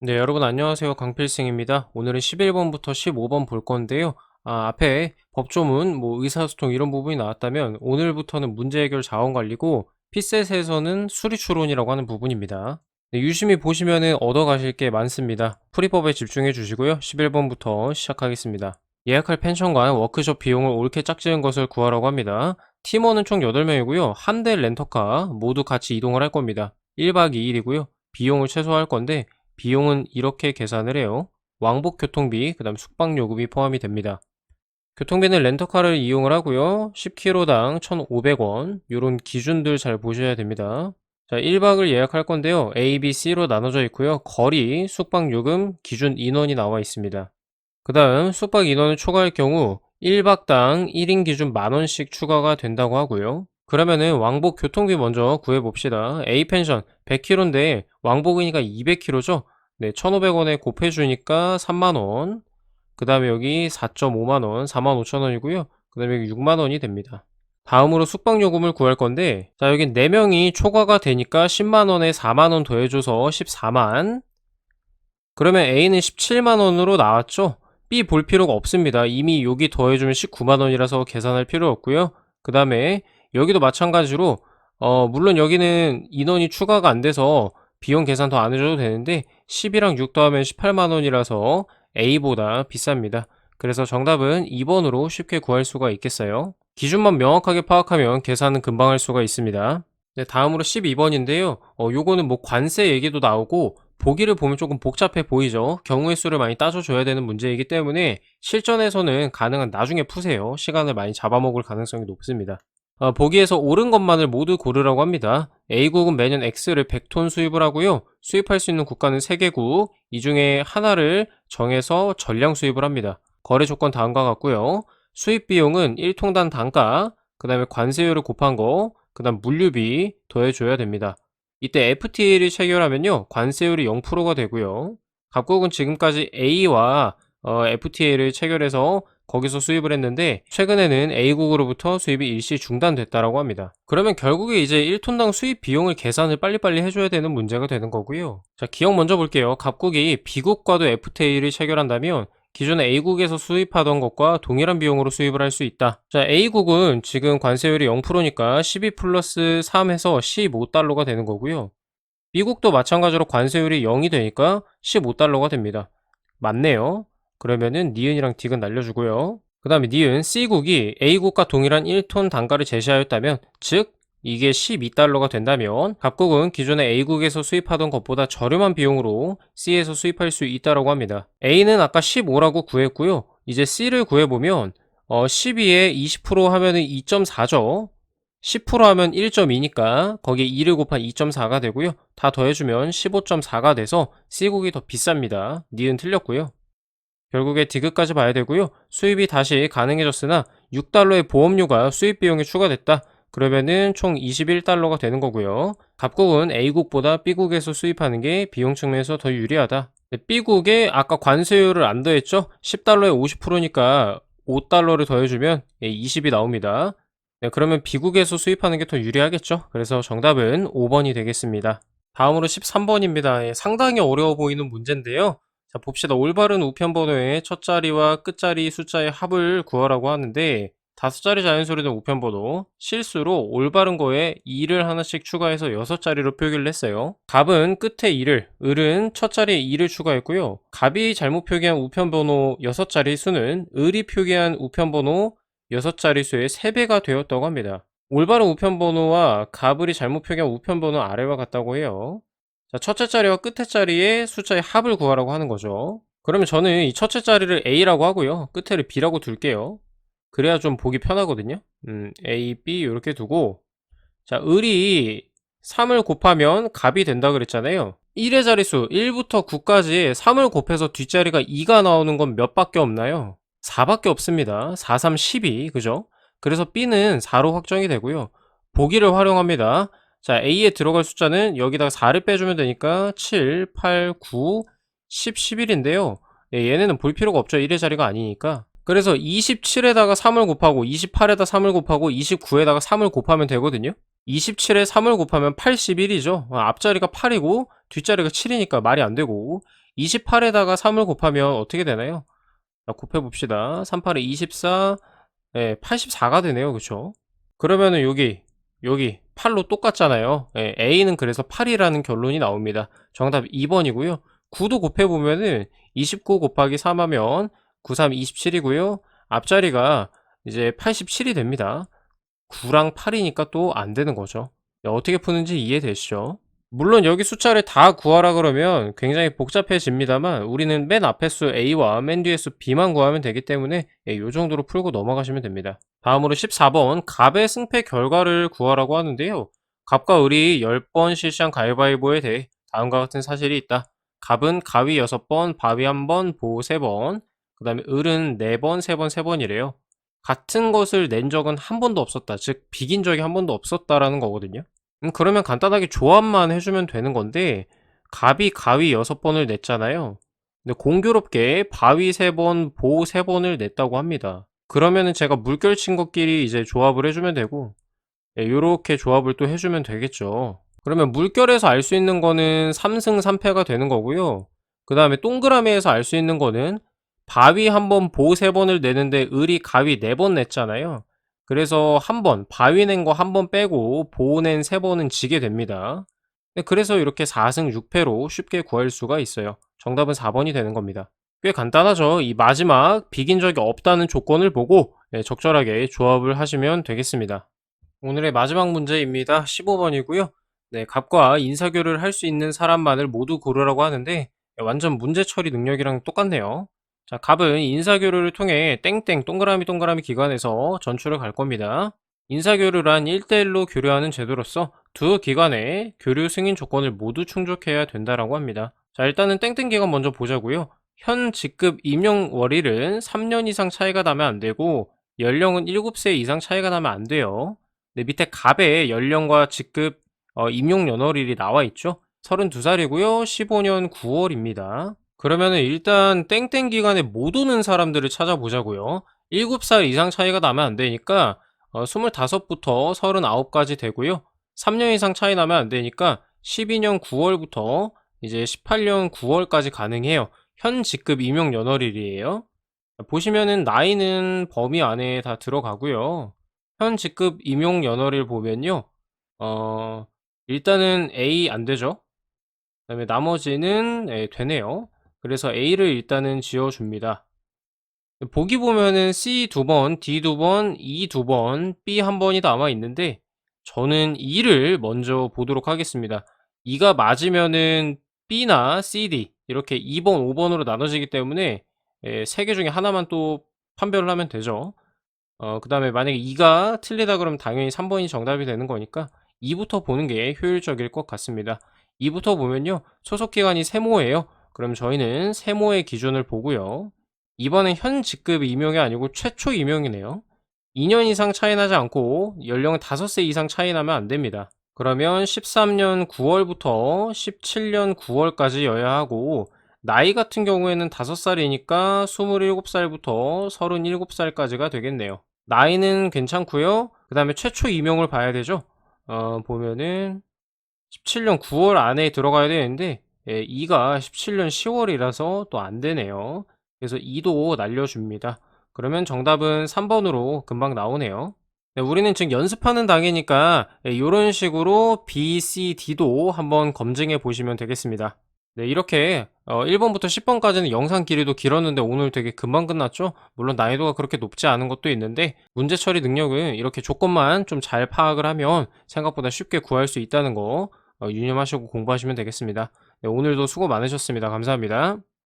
네, 여러분 안녕하세요. 강필승입니다. 오늘은 11번부터 15번 볼 건데요. 아, 앞에 법조문, 뭐 의사소통 이런 부분이 나왔다면 오늘부터는 문제 해결 자원 관리고 피셋에서는 수리 추론이라고 하는 부분입니다. 네, 유심히 보시면은 얻어 가실 게 많습니다. 풀이법에 집중해 주시고요. 11번부터 시작하겠습니다. 예약할 펜션과 워크숍 비용을 옳게 짝지은 것을 구하라고 합니다. 팀원은 총 8명이고요. 한 대 렌터카 모두 같이 이동을 할 겁니다. 1박 2일이고요. 비용을 최소화할 건데 비용은 이렇게 계산을 해요. 왕복 교통비, 그 다음 숙박 요금이 포함이 됩니다. 교통비는 렌터카를 이용을 하고요. 10km당 1,500원. 요런 기준들 잘 보셔야 됩니다. 자, 1박을 예약할 건데요. A, B, C로 나눠져 있고요. 거리, 숙박 요금, 기준 인원이 나와 있습니다. 그 다음 숙박 인원을 초과할 경우 1박당 1인 기준 만원씩 추가가 된다고 하고요. 그러면은 왕복 교통비 먼저 구해봅시다. A 펜션 100km인데 왕복이니까 200km죠? 네, 1,500원에 곱해주니까 3만원. 그 다음에 여기 4.5만원, 45,000원이고요. 그 다음에 여기 6만원이 됩니다. 다음으로 숙박요금을 구할 건데, 자, 여기 4명이 초과가 되니까 10만원에 4만원 더해줘서 14만. 그러면 A는 17만원으로 나왔죠? B 볼 필요가 없습니다. 이미 여기 더해주면 19만원이라서 계산할 필요 없고요. 그 다음에 여기도 마찬가지로 어, 물론 여기는 인원이 추가가 안 돼서 비용 계산 더 안 해줘도 되는데 10이랑 6 더하면 18만원이라서 A보다 비쌉니다. 그래서 정답은 2번으로 쉽게 구할 수가 있겠어요. 기준만 명확하게 파악하면 계산은 금방 할 수가 있습니다. 네, 다음으로 12번인데요. 어, 요거는 뭐 관세 얘기도 나오고 보기를 보면 조금 복잡해 보이죠. 경우의 수를 많이 따져줘야 되는 문제이기 때문에 실전에서는 가능한 나중에 푸세요. 시간을 많이 잡아먹을 가능성이 높습니다. 어, 보기에서 옳은 것만을 모두 고르라고 합니다. A국은 매년 X를 100톤 수입을 하고요. 수입할 수 있는 국가는 3개국, 이 중에 하나를 정해서 전량 수입을 합니다. 거래 조건 다음과 같고요. 수입 비용은 1통당 단가, 그 다음에 관세율을 곱한 거, 그 다음 물류비 더해줘야 됩니다. 이때 FTA를 체결하면요. 관세율이 0%가 되고요. 각국은 지금까지 A와 어, FTA를 체결해서 거기서 수입을 했는데 최근에는 A국으로부터 수입이 일시 중단됐다라고 합니다. 그러면 결국에 이제 1톤당 수입 비용을 계산을 빨리빨리 해줘야 되는 문제가 되는 거고요. 자, 기억 먼저 볼게요. 각국이 B국과도 FTA를 체결한다면 기존에 A국에서 수입하던 것과 동일한 비용으로 수입을 할 수 있다. 자, A국은 지금 관세율이 0%니까 12 플러스 3해서 15달러가 되는 거고요. 미국도 마찬가지로 관세율이 0이 되니까 15달러가 됩니다. 맞네요. 그러면은 니은이랑 딕은 날려주고요. 그 다음에 니은 C국이 A국과 동일한 1톤 단가를 제시하였다면 즉 이게 12달러가 된다면 각국은 기존에 A국에서 수입하던 것보다 저렴한 비용으로 C에서 수입할 수 있다고 합니다. A는 아까 15라고 구했고요. 이제 C를 구해보면 어, 12에 20% 하면은 2.4죠. 10% 하면 1.2니까 거기에 2를 곱한 2.4가 되고요. 다 더해주면 15.4가 돼서 C국이 더 비쌉니다. 니은 틀렸고요. 결국에 디귿까지 봐야 되고요. 수입이 다시 가능해졌으나 6달러의 보험료가 수입 비용에 추가됐다. 그러면은 총 21달러가 되는 거고요. 각국은 A국보다 B국에서 수입하는 게 비용 측면에서 더 유리하다. B국에 아까 관세율을 안 더했죠? 10달러에 50%니까 5달러를 더해주면 20이 나옵니다. 네, 그러면 B국에서 수입하는 게 더 유리하겠죠? 그래서 정답은 5번이 되겠습니다. 다음으로 13번입니다. 상당히 어려워 보이는 문제인데요. 자, 봅시다. 올바른 우편 번호의 첫 자리와 끝 자리 숫자의 합을 구하라고 하는데 다섯 자리 자연수로 된 우편 번호 실수로 올바른 거에 2를 하나씩 추가해서 여섯 자리로 표기를 했어요. 갑은 끝에 2를, 을은 첫 자리에 2를 추가했고요. 갑이 잘못 표기한 우편 번호 여섯 자리 수는 을이 표기한 우편 번호 여섯 자리 수의 3배가 되었다고 합니다. 올바른 우편 번호와 갑을이 잘못 표기한 우편 번호 아래와 같다고 해요. 자, 첫째 자리와 끝에 자리의 숫자의 합을 구하라고 하는 거죠. 그러면 저는 이 첫째 자리를 A라고 하고요. 끝에를 B라고 둘게요. 그래야 좀 보기 편하거든요. 음, A, B 이렇게 두고 자, 을이 3을 곱하면 갑이 된다 그랬잖아요. 1의 자리수 1부터 9까지 3을 곱해서 뒷자리가 2가 나오는 건 몇 밖에 없나요? 4밖에 없습니다. 4, 3, 12 그죠? 그래서 B는 4로 확정이 되고요. 보기를 활용합니다. 자, A에 들어갈 숫자는 여기다가 4를 빼주면 되니까 7, 8, 9, 10, 11인데요. 예, 얘네는 볼 필요가 없죠. 1의 자리가 아니니까. 그래서 27에다가 3을 곱하고 28에다 3을 곱하고 29에다가 3을 곱하면 되거든요. 27에 3을 곱하면 81이죠. 앞자리가 8이고 뒷자리가 7이니까 말이 안 되고 28에다가 3을 곱하면 어떻게 되나요? 자, 곱해봅시다. 38에 24, 예, 84가 되네요. 그쵸? 그러면은 여기, 여기 8로 똑같잖아요. 예, A는 그래서 8이라는 결론이 나옵니다. 정답 2번이고요. 9도 곱해보면은 29 곱하기 3 하면 93, 27이고요. 앞자리가 이제 87이 됩니다. 9랑 8이니까 또 안 되는 거죠. 네, 어떻게 푸는지 이해되시죠? 물론 여기 숫자를 다 구하라 그러면 굉장히 복잡해집니다만 우리는 맨 앞에 수 A와 맨 뒤에 수 B만 구하면 되기 때문에 예, 이 정도로 풀고 넘어가시면 됩니다. 다음으로 14번 갑의 승패 결과를 구하라고 하는데요. 갑과 을이 10번 실시한 가위바위보에 대해 다음과 같은 사실이 있다. 갑은 가위 6번, 바위 1번, 보 3번, 그 다음에 을은 4번, 3번, 3번이래요. 같은 것을 낸 적은 한 번도 없었다. 즉, 비긴 적이 한 번도 없었다라는 거거든요. 음, 그러면 간단하게 조합만 해주면 되는 건데, 갑이 가위 6번을 냈잖아요. 근데 공교롭게 바위 3번, 보 3번을 냈다고 합니다. 그러면은 제가 물결 친 것끼리 이제 조합을 해주면 되고, 예, 요렇게 조합을 또 해주면 되겠죠. 그러면 물결에서 알 수 있는 거는 3승 3패가 되는 거고요. 그 다음에 동그라미에서 알 수 있는 거는 바위 한 번, 보세 번을 내는데 을이 가위 네번 냈잖아요. 그래서 한 번, 바위 낸 거 한 번 빼고 보낸세 번은 지게 됩니다. 네, 그래서 이렇게 4승 6패로 쉽게 구할 수가 있어요. 정답은 4번이 되는 겁니다. 꽤 간단하죠. 이 마지막 비긴 적이 없다는 조건을 보고 네, 적절하게 조합을 하시면 되겠습니다. 오늘의 마지막 문제입니다. 15번이고요. 네, 갑과 인사교를 할 수 있는 사람만을 모두 고르라고 하는데 네, 완전 문제 처리 능력이랑 똑같네요. 자, 갑은 인사교류를 통해 땡땡 동그라미 동그라미 기관에서 전출을 갈 겁니다. 인사교류란 1대1로 교류하는 제도로서 두 기관의 교류 승인 조건을 모두 충족해야 된다라고 합니다. 자, 일단은 땡땡 기간 먼저 보자고요. 현 직급 임용 월일은 3년 이상 차이가 나면 안 되고 연령은 7세 이상 차이가 나면 안 돼요. 네, 밑에 갑의 연령과 직급 어, 임용 연월일이 나와 있죠. 32살이고요. 15년 9월입니다. 그러면은 일단 땡땡 기간에 못 오는 사람들을 찾아보자고요. 7살 이상 차이가 나면 안 되니까 어, 25부터 39까지 되고요. 3년 이상 차이 나면 안 되니까 12년 9월부터 이제 18년 9월까지 가능해요. 현 직급 임용 연월일이에요. 보시면은 나이는 범위 안에 다 들어가고요. 현 직급 임용 연월일 보면요. 어, 일단은 A 안 되죠. 그 다음에 나머지는 예, 되네요. 그래서 A를 일단은 지어줍니다. 보기 보면은 C 두 번, D 두 번, E 두 번, B 한 번이 남아 있는데 저는 E를 먼저 보도록 하겠습니다. E가 맞으면은 B나 C, D 이렇게 2번, 5번으로 나눠지기 때문에 예, 세개 중에 하나만 또 판별을 하면 되죠. 어, 그 다음에 만약에 2가 틀리다 그러면 당연히 3번이 정답이 되는 거니까 2부터 보는 게 효율적일 것 같습니다. 2부터 보면요. 소속 기간이 세모예요. 그럼 저희는 세모의 기준을 보고요. 이번엔 현 직급 임용이 아니고 최초 임용이네요. 2년 이상 차이 나지 않고 연령은 5세 이상 차이 나면 안 됩니다. 그러면 13년 9월부터 17년 9월까지여야 하고 나이 같은 경우에는 5살이니까 27살부터 37살까지가 되겠네요. 나이는 괜찮고요. 그 다음에 최초 임용을 봐야 되죠. 어, 보면은 17년 9월 안에 들어가야 되는데 예, 2가 17년 10월이라서 또 안 되네요. 그래서 2도 날려줍니다. 그러면 정답은 3번으로 금방 나오네요. 네, 우리는 지금 연습하는 단계니까 이런 식으로 B, C, D도 한번 검증해 보시면 되겠습니다. 네, 이렇게 어, 1번부터 10번까지는 영상 길이도 길었는데 오늘 되게 금방 끝났죠? 물론 난이도가 그렇게 높지 않은 것도 있는데 문제 처리 능력은 이렇게 조건만 좀 잘 파악을 하면 생각보다 쉽게 구할 수 있다는 거 어, 유념하시고 공부하시면 되겠습니다. 네, 오늘도 수고 많으셨습니다. 감사합니다.